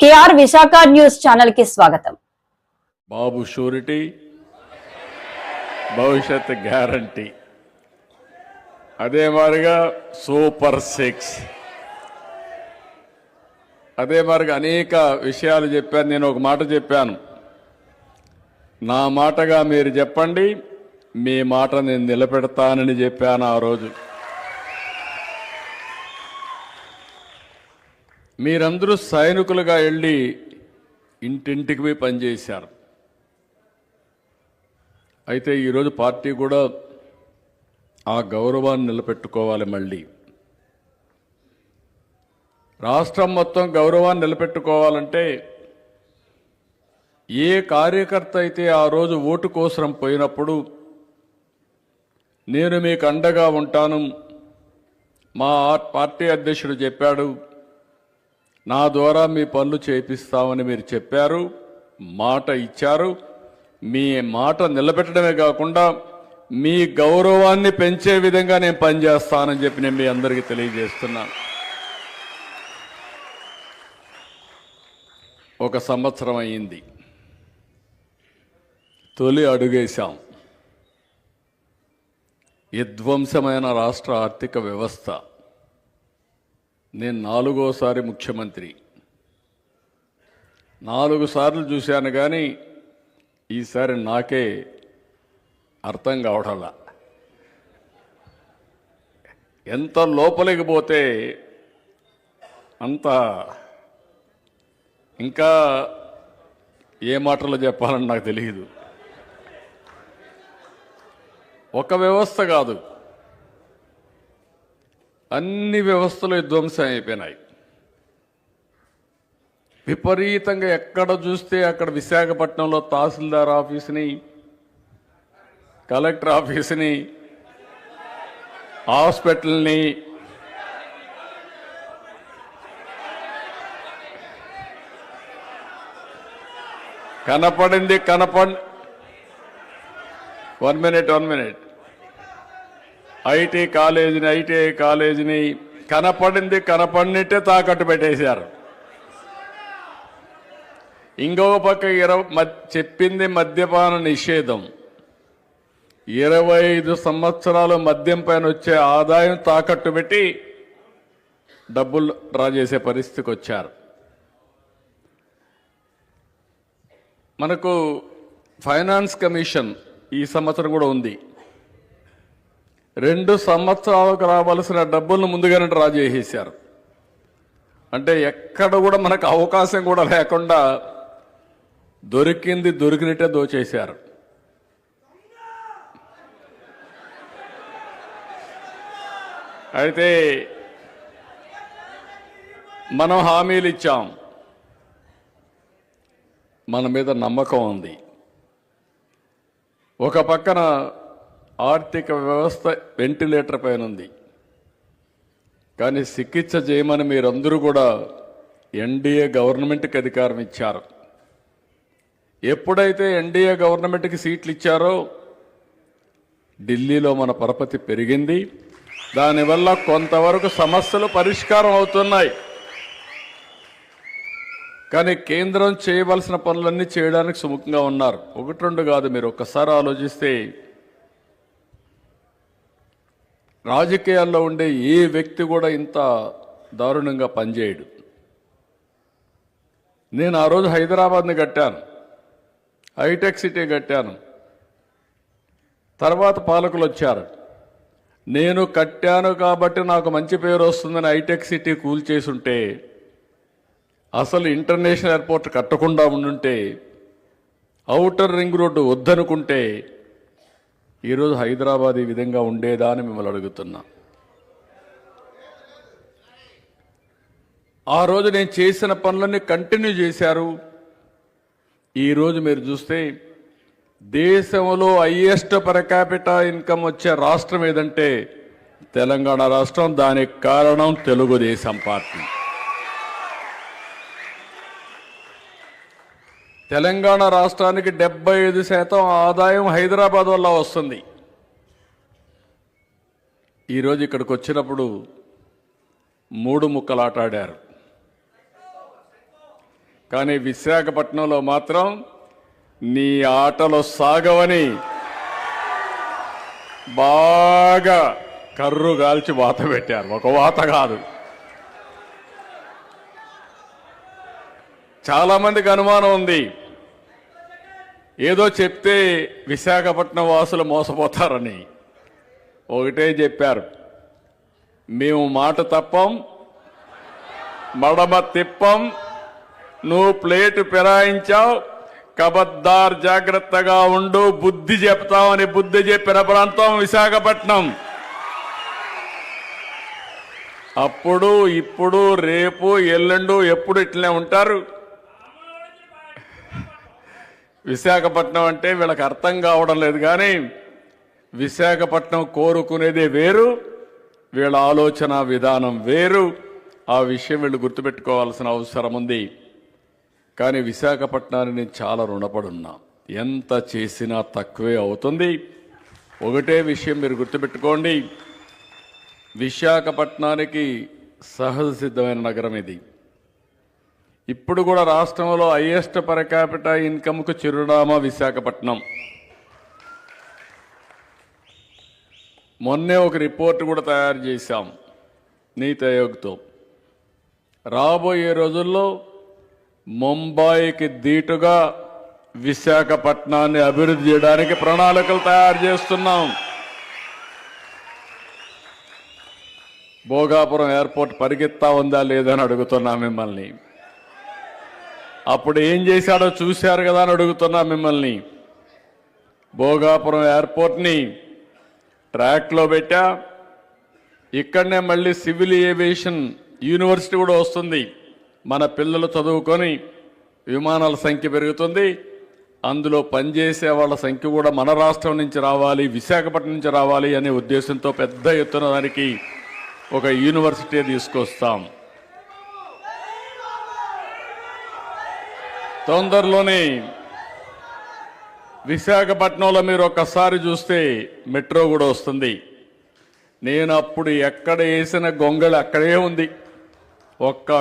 KR Visakha news ఛానల్కి స్వాగతం. Babu surety భవిష్యత్ గ్యారంటీ. అదే మాదిరిగా సూపర్ సిక్స్. అదే మాదిరిగా అనేక విషయాలు చెప్పాను నేను ఒక మాట చెప్పాను. నా మాటగా మీరు చెప్పండి మీ మాట నేను నిలబెడతానని చెప్పాను ఆ రోజు. మీరందరూ సైనికులుగా వెళ్ళి ఇంటింటికి పోయి పనిచేశారు అయితే ఈరోజు పార్టీ కూడా ఆ గౌరవాన్ని నిలబెట్టుకోవాలి మళ్ళీ. రాష్ట్రం మొత్తం గౌరవాన్ని నిలబెట్టుకోవాలంటే ఏ కార్యకర్త అయితే ఆ రోజు ఓటు కోసరం పోయినప్పుడు నేను మీకు అండగా ఉంటాను మా పార్టీ అధ్యక్షుడు చెప్పాడు నా ద్వారా మీ పనులు చేపిస్తామని మీరు చెప్పారు మాట ఇచ్చారు. మీ మాట నిలబెట్టడమే కాకుండా మీ గౌరవాన్ని పెంచే విధంగా నేను పనిచేస్తానని చెప్పి నేను మీ అందరికీ తెలియజేస్తున్నాను ఒక సంవత్సరం అయింది తొలి అడుగేశాం. విధ్వంసమైన రాష్ట్ర ఆర్థిక వ్యవస్థ. నేను నాలుగోసారి ముఖ్యమంత్రి. నాలుగు సార్లు చూశాను కానీ ఈసారి నాకే అర్థం కావడంలా ఎంత లోపలికి పోతే అంత ఇంకా ఏ మాటలు చెప్పాలని నాకు తెలియదు ఒక వ్యవస్థ కాదు. అన్ని వ్యవస్థలు విధ్వంసం అయిపోయినాయి. విపరీతంగా ఎక్కడ చూస్తే అక్కడ విశాఖపట్నంలో తహసీల్దార్ ఆఫీస్ని కలెక్టర్ ఆఫీస్ని హాస్పిటల్ని కనపడింది కనపడి one minute one minute. IT కాలేజీని ఐటీఐ కాలేజీని కనపడింది కనపడినట్టే తాకట్టు పెట్టేశారు. ఇంకొక పక్క ఇరవై చెప్పింది మద్యపాన నిషేధం. ఇరవై ఐదు సంవత్సరాలు మద్యం పైన వచ్చే ఆదాయం తాకట్టు పెట్టి డబ్బులు డ్రా చేసే పరిస్థితికి వచ్చారు. మనకు ఫైనాన్స్ కమిషన్ ఈ సంవత్సరం కూడా ఉంది. రెండు సంవత్సరాలకు రావాల్సిన డబ్బులను ముందుగానే డ్రా చేసేసారు అంటే ఎక్కడ కూడా మనకు అవకాశం కూడా లేకుండా దొరికింది దొరికినట్టే దోచేశారు. అయితే మనం హామీలు ఇచ్చాం. మన మీద నమ్మకం ఉంది. ఒక పక్కన ఆర్థిక వ్యవస్థ వెంటిలేటర్ పైన ఉంది కానీ చికిత్స చేయమని మీరందరూ కూడా ఎన్డీఏ గవర్నమెంట్కి అధికారం ఇచ్చారు. ఎప్పుడైతే ఎన్డీఏ గవర్నమెంట్కి సీట్లు ఇచ్చారో ఢిల్లీలో మన పరపతి పెరిగింది. దానివల్ల కొంతవరకు సమస్యలు పరిష్కారం అవుతున్నాయి. కానీ కేంద్రం చేయవలసిన పనులన్నీ చేయడానికి సుముఖంగా ఉన్నారు. ఒకటి రెండు కాదు మీరు ఒక్కసారి ఆలోచిస్తే రాజకీయాల్లో ఉండే ఏ వ్యక్తి కూడా ఇంత దారుణంగా పనిచేయడు. నేను ఆ రోజు హైదరాబాద్ని కట్టాను. హైటెక్ సిటీ కట్టాను. తర్వాత పాలకులు వచ్చారు. నేను కట్టాను కాబట్టి నాకు మంచి పేరు వస్తుందని హైటెక్ సిటీ కూల్చేసి ఉంటే అసలు ఇంటర్నేషనల్ ఎయిర్పోర్ట్ కట్టకుండా ఉండుంటే ఔటర్ రింగ్ రోడ్డు వద్దనుకుంటే ఈరోజు హైదరాబాద్ ఈ విధంగా ఉండేదా అని మిమ్మల్ని అడుగుతున్నా. ఆ రోజు నేను చేసిన పనులన్నీ కంటిన్యూ చేశారు. ఈరోజు మీరు చూస్తే దేశంలో హైయెస్ట్ పర్ క్యాపిటల్ ఇన్కమ్ వచ్చే రాష్ట్రం ఏదంటే తెలంగాణ రాష్ట్రం. దానికి కారణం తెలుగుదేశం పార్టీ. తెలంగాణ రాష్ట్రానికి డెబ్బై ఐదు శాతం ఆదాయం హైదరాబాద్ వల్ల వస్తుంది. ఈరోజు ఇక్కడికి వచ్చినప్పుడు మూడు ముక్కలాటాడారు కానీ విశాఖపట్నంలో మాత్రం నీ ఆటలు సాగవని బాగా కర్రు గాల్చి వాత పెట్టారు. ఒక వాత కాదు. చాలా మందికి అనుమానం ఉంది. ఏదో చెప్తే విశాఖపట్నం వాసులు మోసపోతారని ఒకటే చెప్పారు. మేము మాట తప్పం మడమ తిప్పం నువ్వు ప్లేటు ఫిరాయించావు కబద్దార్ జాగ్రత్తగా ఉండు బుద్ధి చెప్తామని బుద్ధి చెప్పిన ప్రాంతం విశాఖపట్నం. అప్పుడు ఇప్పుడు రేపు ఎల్లుండు ఎప్పుడు ఇట్లనే ఉంటారు. విశాఖపట్నం అంటే వీళ్ళకి అర్థం కావడం లేదు కానీ విశాఖపట్నం కోరుకునేదే వేరు వీళ్ళ ఆలోచన విధానం వేరు. ఆ విషయం వీళ్ళు గుర్తుపెట్టుకోవాల్సిన అవసరం ఉంది. కానీ విశాఖపట్నాన్ని నేను చాలా రుణపడున్నా. ఎంత చేసినా తక్కువే అవుతుంది. ఒకటే విషయం మీరు గుర్తుపెట్టుకోండి. విశాఖపట్నానికి సహజ సిద్ధమైన నగరం ఇది. ఇప్పుడు కూడా రాష్ట్రంలో హైయెస్ట్ పర్ క్యాపిటా ఇన్కమ్కు చిరునామా విశాఖపట్నం. మొన్నే ఒక రిపోర్ట్ కూడా తయారు చేశాం నీతి ఆయోగ్తో. రాబోయే రోజుల్లో ముంబాయికి దీటుగా విశాఖపట్నాన్ని అభివృద్ధి చేయడానికి ప్రణాళికలు తయారు చేస్తున్నాం. భోగాపురం ఎయిర్పోర్ట్ పరిగెత్తా ఉందా లేదని అడుగుతున్నా మిమ్మల్ని. అప్పుడు ఏం చేశాడో చూశారు కదా అని అడుగుతున్నా మిమ్మల్ని. భోగాపురం ఎయిర్పోర్ట్ని ట్రాక్లో పెట్టా. ఇక్కడనే మళ్ళీ సివిల్ ఏవియేషన్ యూనివర్సిటీ కూడా వస్తుంది. మన పిల్లలు చదువుకొని విమానాల సంఖ్య పెరుగుతుంది. అందులో పనిచేసే వాళ్ళ సంఖ్య కూడా మన రాష్ట్రం నుంచి రావాలి విశాఖపట్నం నుంచి రావాలి అనే ఉద్దేశంతో పెద్ద ఎత్తున దానికి ఒక యూనివర్సిటీ తీసుకొస్తాం. తొందరలోనే విశాఖపట్నంలో మీరు ఒక్కసారి చూస్తే మెట్రో కూడా వస్తుంది. నేను అప్పుడు ఎక్కడ వేసిన గొంగళి అక్కడే ఉంది. ఒక్క